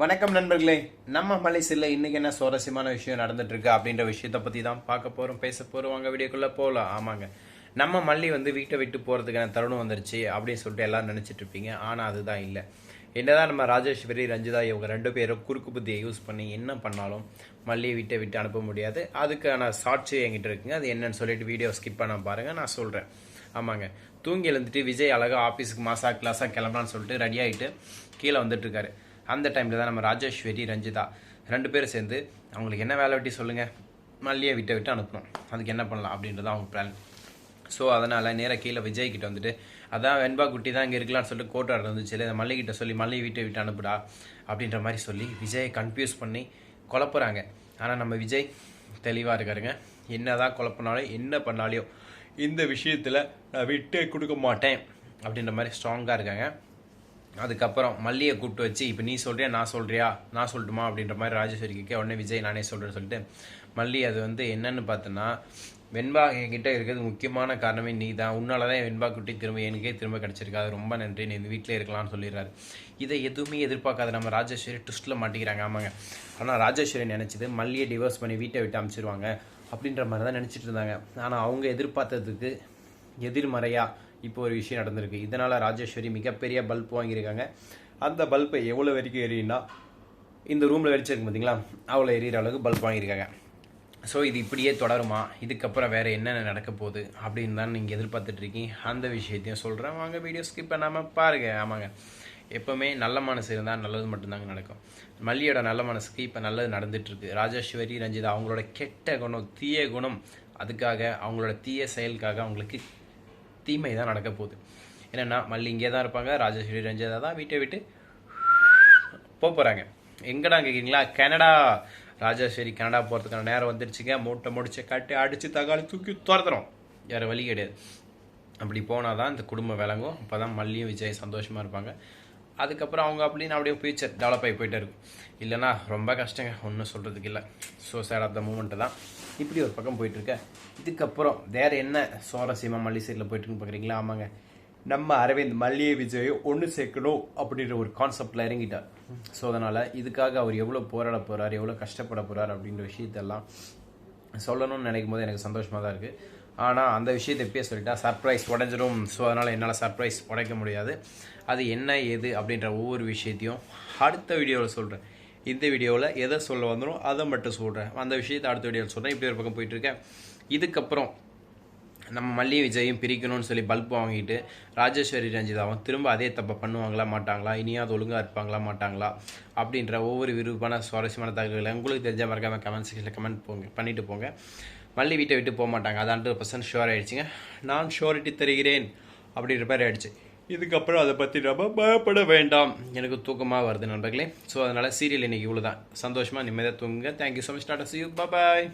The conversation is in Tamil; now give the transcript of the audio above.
வணக்கம் நண்பர்களே. நம்ம மலேசியில் இன்னைக்கு என்ன சுவாரஸ்யமான விஷயம் நடந்துட்டுருக்கு அப்படின்ற விஷயத்த பற்றி தான் பார்க்க போகிறோம் பேச போகிறோம் வாங்க வீடியோக்குள்ளே போகலாம் ஆமாங்க. நம்ம மல்லி வந்து வீட்டை விட்டு போகிறதுக்கான தருணம் வந்துருச்சு அப்படின்னு சொல்லிட்டு எல்லோரும் நினச்சிட்டு இருப்பீங்க. ஆனால் அதுதான் இல்லை. என்னதான் நம்ம ராஜேஸ்வரி ரஞ்சிதா இவங்க ரெண்டு பேரும் குறுக்கு புத்தியை யூஸ் பண்ணி என்ன பண்ணாலும் மல்லியை வீட்டை விட்டு அனுப்ப முடியாது. அதுக்கான சாட்சி என்கிட்ட இருக்குங்க. அது என்னன்னு சொல்லிட்டு வீடியோ ஸ்கிப் பண்ண பாருங்கள் நான் சொல்கிறேன் ஆமாங்க. தூங்கி எழுந்துட்டு விஜய் அழகா ஆஃபீஸுக்கு மாசா கிளாஸாக கிளம்பலான்னு சொல்லிட்டு ரெடி ஆகிட்டு கீழே வந்துட்டுருக்காரு. அந்த டைமில் தான் நம்ம ராஜேஸ்வரி ரஞ்சிதா ரெண்டு பேரும் சேர்ந்து அவங்களுக்கு என்ன வேலை வெட்டி சொல்லுங்கள் மல்லியை விட்ட விட்டு அனுப்பணும். அதுக்கு என்ன பண்ணலாம் அப்படின்றது அவங்க பிளான் ஸோ அதனால் நேராக கீழே விஜய் கிட்ட வந்துட்டு அதான் வெண்பா குட்டி தான் இங்கே இருக்கலாம்னு சொல்லிட்டு கோட்டை இருந்துச்சு இல்லை மல்லிகிட்ட சொல்லி மல்லி வீட்டை விட்டு அனுப்புடா. அப்படின்ற மாதிரி சொல்லி விஜயை கன்ஃபியூஸ் பண்ணி குழப்புறாங்க. ஆனால் நம்ம விஜய் தெளிவாக இருக்காருங்க என்னதான் குழப்பினாலும் என்ன பண்ணாலையும் இந்த விஷயத்தில் நான் விட்டே கொடுக்க மாட்டேன் அப்படின்ற மாதிரி ஸ்ட்ராங்காக இருக்காங்க. அதுக்கப்புறம் மல்லியை கூப்பிட்டு வச்சு இப்போ நீ சொல்கிறியா நான் சொல்கிறியா நான் சொல்லட்டுமா? அப்படின்ற மாதிரி ராஜேஸ்வரி கேட்க உடனே விஜய் நானே சொல்கிறேன்னு சொல்லிட்டு மல்லி அது வந்து என்னன்னு பார்த்தோன்னா வெண்பா என்கிட்ட இருக்கிறது முக்கியமான காரணமே நீ தான் உன்னால தான் வெண்பா குட்டி திரும்ப எனக்கே திரும்ப கிடச்சிருக்கு. அது ரொம்ப நன்றி. நீ இந்த வீட்டிலே இருக்கலாம்னு சொல்லிடுறாரு. இதை எதுவுமே எதிர்பார்க்காத நம்ம ராஜேஸ்வரி ட்விஸ்ட்டில் மாட்டிக்கிறாங்க. ஆமாங்க. ஆனால் ராஜேஸ்வரி நினச்சது மல்லியை டிவோர்ஸ் பண்ணி வீட்டை விட்டு அமைச்சிருவாங்க அப்படின்ற மாதிரி தான் நினச்சிட்டு இருந்தாங்க. ஆனால் அவங்க எதிர்பார்த்ததுக்கு எதிர்மறையாக இப்போ ஒரு விஷயம் நடந்திருக்கு. இதனால் ராஜேஸ்வரி மிகப்பெரிய பல்ப் வாங்கியிருக்காங்க. அந்த பல்பை எவ்வளோ வரைக்கும் எரியுன்னா இந்த ரூமில் வெடிச்சிருக்கு பார்த்தீங்களா அவ்வளோ எரியிற அளவுக்கு பல்ப் வாங்கியிருக்காங்க. ஸோ இது இப்படியே தொடருமா? இதுக்கப்புறம் வேறு என்னென்ன நடக்க போகுது? அப்படின்னு தான் நீங்கள் எதிர்பார்த்துட்ருக்கீங்க அந்த விஷயத்தையும் சொல்கிறேன் வாங்க வீடியோ ஸ்கிப் பண்ணாமல் பாருங்கள் ஆமாங்க. எப்போவுமே நல்ல மனசு இருந்தால் நல்லது மட்டும்தாங்க நடக்கும். மல்லியோட நல்ல மனசுக்கு இப்போ நல்லது நடந்துகிட்ருக்கு ராஜேஸ்வரி ரஞ்சிதா அவங்களோட கெட்ட குணம் தீய குணம் அதுக்காக அவங்களோட தீய செயலுக்காக அவங்களுக்கு தீமை தான் நடக்க போகுது. என்னென்னா மல்லி இங்கே தான் இருப்பாங்க ராஜேஸ்வரி ரஞ்சிதா தான் வீட்டை விட்டு போக போகிறாங்க எங்கடா கேட்குறீங்களா கனடா. ராஜாஸ்வரி கனடா போகிறதுக்கான நேரம் வந்துருச்சுங்க. மூட்டை முடிச்சு கட்டி அடித்து தக்காளி தூக்கி துரத்துறோம். வேறு வழி கிடையாது. அப்படி போனால் தான் இந்த குடும்பம் விளங்கும். அப்போ தான் மல்லியும் விஜய் சந்தோஷமாக இருப்பாங்க. அதுக்கப்புறம் அவங்க அப்படின்னு அப்படியே ஃபியூச்சர் டெவலப் ஆகி போயிட்டே இருக்கும். இல்லைன்னா ரொம்ப கஷ்டங்க. ஒன்றும் சொல்கிறதுக்கு இல்லை. So sad of the moment தான். இப்படி ஒரு பக்கம் போயிட்டுருக்க இதுக்கப்புறம் வேறு என்ன சுவாரஸ்யமாக மல்லி சைடில் போயிட்டுருக்குன்னு பார்க்குறீங்களா ஆமாங்க. நம்ம அரவிந்த் மல்லிகை விஜயை ஒன்று சேர்க்கணும் அப்படின்ற ஒரு கான்செப்டில் இறங்கிட்டார். ஸோ அதனால் இதுக்காக அவர் எவ்வளோ போராட போகிறார் எவ்வளோ கஷ்டப்பட போகிறார் அப்படின்ற விஷயத்தெல்லாம் சொல்லணும்னு நினைக்கும் போது எனக்கு சந்தோஷமாக தான் இருக்குது ஆனால் அந்த விஷயத்தை எப்பயே சொல்லிட்டா சர்ப்ரைஸ் உடஞ்சிரும். ஸோ அதனால் என்னால் சர்ப்ரைஸ் உடைக்க முடியாது. அது என்ன ஏது அப்படின்ற ஒவ்வொரு விஷயத்தையும் அடுத்த வீடியோவில் சொல்கிறேன் இந்த வீடியோவில் எதை சொல்ல வந்துடும் அதை மட்டும் சொல்கிறேன் அந்த விஷயத்தை அடுத்த வீடியோவில் சொல்கிறேன் இப்படி ஒரு பக்கம் போயிட்டுருக்கேன் இதுக்கப்புறம் நம்ம மல்லி விஜயும் பிரிக்கணும்னு சொல்லி பல்ப் வாங்கிட்டு ராஜேஸ்வரி ரஞ்சிதாவும் திரும்ப அதே தப்பை பண்ணுவாங்களா மாட்டாங்களா இனியாவது ஒழுங்காக இருப்பாங்களா மாட்டாங்களா அப்படின்ற ஒவ்வொரு விருப்பான சுவாரஸ்யமான தகவல்களை உங்களுக்கு தெரிஞ்ச மறக்காமல் கமெண்ட் செக்ஷனில் கமெண்ட் போங்க பண்ணிட்டு போங்க. மல்லி வீட்டை விட்டு போக மாட்டாங்க. அது ஹண்ட்ரட் பர்சன்ட் ஷுவர் ஆயிடுச்சுங்க. நான் ஷுவரிட்டி தருகிறேன். அப்படின்ற மாதிரி ஆயிடுச்சு. இதுக்கப்புறம் அதை பற்றி நம்ம பயப்பட வேண்டாம். எனக்கு தூக்கமாக வருது நண்பர்களே. ஸோ அதனால் சீரியல் இன்றைக்கி இவ்வளோ தான் சந்தோஷமாக நிம்மதியாக தூங்குங்க thank you so much tata see you bye